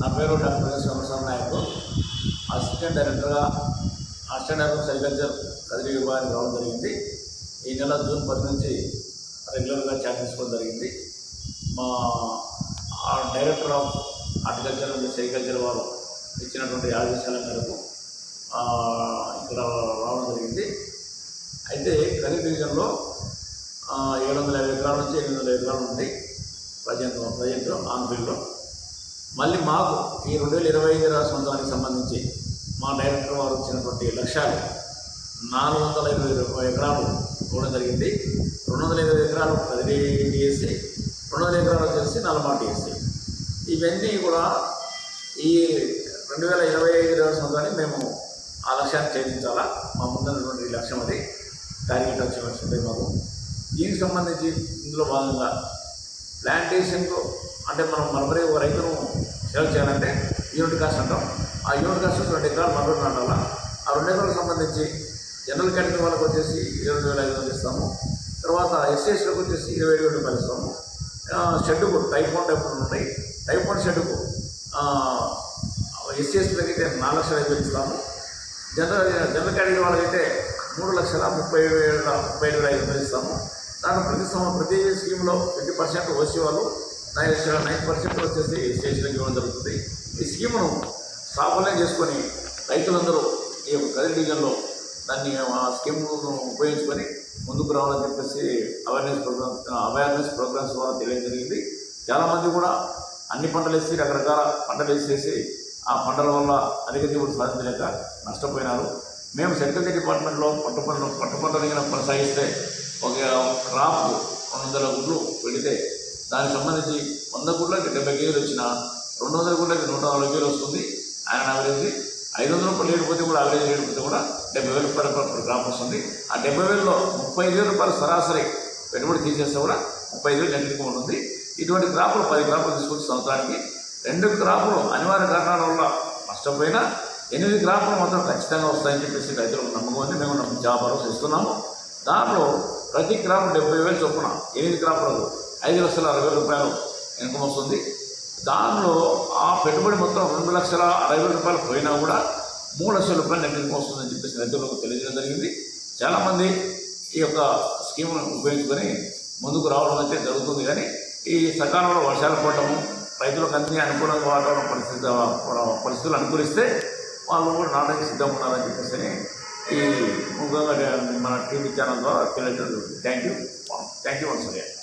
నా పేరు డాక్టర్ శ్యామస్వామి నాయకు. అసిస్టెంట్ డైరెక్టర్గా అసిస్టెంట్ డైరెక్టర్ సెరికల్చర్ కదిరి విభాగానికి రావడం జరిగింది. ఈ నెల జూన్ పది నుంచి రెగ్యులర్గా చాట్ తీసుకోవడం జరిగింది. మా director of horticulture and sericulture వారు ఇచ్చినటువంటి ఆదేశాల మేరకు ఇక్కడ రావడం జరిగింది. అయితే కదిరి డివిజన్లో ఏడు వందల యాభై ఎకరాల నుంచి ఎనిమిది వందల ఎకరాలు ఉంది ప్రజెంట్ ప్రజెంట్ ఆన్ఫీల్డ్లో మళ్ళీ మాకు ఈ రెండు వేల ఇరవై ఐదు సంవత్సరానికి సంబంధించి మా డైరెక్టర్ వారు ఇచ్చినటువంటి లక్ష్యాలు నాలుగు వందల ఇరవై ఇరవై ఎకరాలు ఇవ్వడం జరిగింది. రెండు వందల ఇరవై ఎకరాలు కదిరి డిఎస్సి రెండు వందల ఎకరాలు వచ్చేసి నలభై డిఎస్సి ఇవన్నీ కూడా ఈ రెండు వేల ఇరవై ఐదు సంవత్సరానికి మేము ఆ లక్ష్యాన్ని ఛేదించాలా మా ముందున్నటువంటి లక్ష్యం అది. టార్గెట్ వచ్చినట్టు మాకు. దీనికి సంబంధించి ఇందులో భాగంగా ప్లాంటేషన్లో అంటే మనం మరొకరి ఒక రైతును సెలెక్ట్ చేయాలంటే యూనిట్ కాస్ట్ అంటాం. ఆ యూనిట్ కాస్ట్ రెండు ఎకరాలు మరొకటి నాటాలా? ఆ రెండు ఎకరాలకు సంబంధించి జనరల్ కేటగిరీ వాళ్ళకి వచ్చేసి ఇరవై వేల ఐదు వందలు ఇస్తాము. తర్వాత ఎస్సీఎస్లకు వచ్చేసి ఇరవై ఏడు వేలు రూపాయలు ఇస్తాము. ఆ, షెడ్డుకు టైప్ వన్ టైప్ వన్ ఉంటాయి టైప్ వన్ షెడ్డుకు ఎస్సీఎస్లకి అయితే నాలుగు లక్షల ఐదు వేలు ఇస్తాము. జనరల్ జనరల్ కేటగిరీ వాళ్ళకైతే మూడు లక్షల ముప్పై వేల ముప్పై ఏడు వేల ఐదు వందలు ఇస్తాము. దాంట్లో ప్రతి సంవత్సరం ప్రతి స్కీమ్లో ట్వంటీ పర్సెంట్ ఓసీ వాళ్ళు నైన్ నైన్ పర్సెంట్ వచ్చేసి స్టేషన్కి ఇవ్వడం జరుగుతుంది. ఈ స్కీమును సాఫల్యం చేసుకొని రైతులందరూ ఈ యొక్క కదిరి డివిజన్లో దాన్ని ఆ స్కీమ్ను ఉపయోగించుకొని ముందుకు రావాలని చెప్పేసి అవేర్నెస్ ప్రోగ్రామ్స్ అవేర్నెస్ ప్రోగ్రామ్స్ ద్వారా తెలియడం జరిగింది. చాలామంది కూడా అన్ని పంటలు వేసి రకరకాల పంటలు వేసేసి ఆ పంటల వల్ల అధిక దిగుబడి సాధించలేక నష్టపోయినారు. మేము సెక్రటరీ డిపార్ట్మెంట్లో పట్టు పంటలు పట్టు పంటలు కొనసాగిస్తే ఒక క్రాప్ రెండు వందల గుడ్లు పెడితే దానికి సంబంధించి వంద గుడ్లకి డెబ్బై కేజీలు వచ్చిన రెండు వందల గుడ్లకి నూట నలభై కేజీలు వస్తుంది. ఆయన యావరేజ్ ఐదు వందల రూపాయలు లేకపోతే కూడా యావరేజ్ లేకపోతే కూడా డెబ్బై వేల రూపాయల per క్రాప్ వస్తుంది. ఆ డెబ్బై వేలలో ముప్పై ఐదు వేల రూపాయలు సరాసరి పెట్టుబడి తీసేస్తే కూడా ముప్పై ఐదు వేలు నెట్ ఉంటుంది. ఇటువంటి క్రాపులు పది క్రాపులు తీసుకొచ్చి సంవత్సరానికి రెండు క్రాపులు అనివార్య కారణాల వల్ల నష్టపోయినా ఎనిమిది క్రాపులు మాత్రం ఖచ్చితంగా వస్తాయని చెప్పేసి రైతులకు నమ్మకం ఉంది. మేము నమ్మకం చాలా భరోసా ఇస్తున్నాము. దాంట్లో ప్రతి గ్రాము డెబ్బై వేలు చొప్పున ఎనిమిది క్రాపులకు ఐదు లక్షల అరవై వేల రూపాయలు ఇన్కమ్ వస్తుంది. దానిలో ఆ పెట్టుబడి మొత్తం రెండు లక్షల అరవై వేల రూపాయలు పోయినా కూడా మూడు లక్షల రూపాయలు నెట్ ఇన్కమ్ వస్తుందని చెప్పేసి రైతులకు తెలియజేయడం జరిగింది. చాలామంది ఈ యొక్క స్కీమ్ను ఉపయోగించుకొని ముందుకు రావడం అయితే జరుగుతుంది. కానీ ఈ సకాలంలో వర్షాలు పడటము రైతులకు అన్ని అనుకూలంగా వాతావరణ పరిస్థితి పరిస్థితులు అనుకూలిస్తే వాళ్ళు కూడా నాటకి సిద్ధంగా ఉన్నారని చెప్పేసి ఈ ముఖ్యంగా మన టీవీ ఛానల్ ద్వారా పిల్లలు జరుగుతుంది thank you. Thank you once again.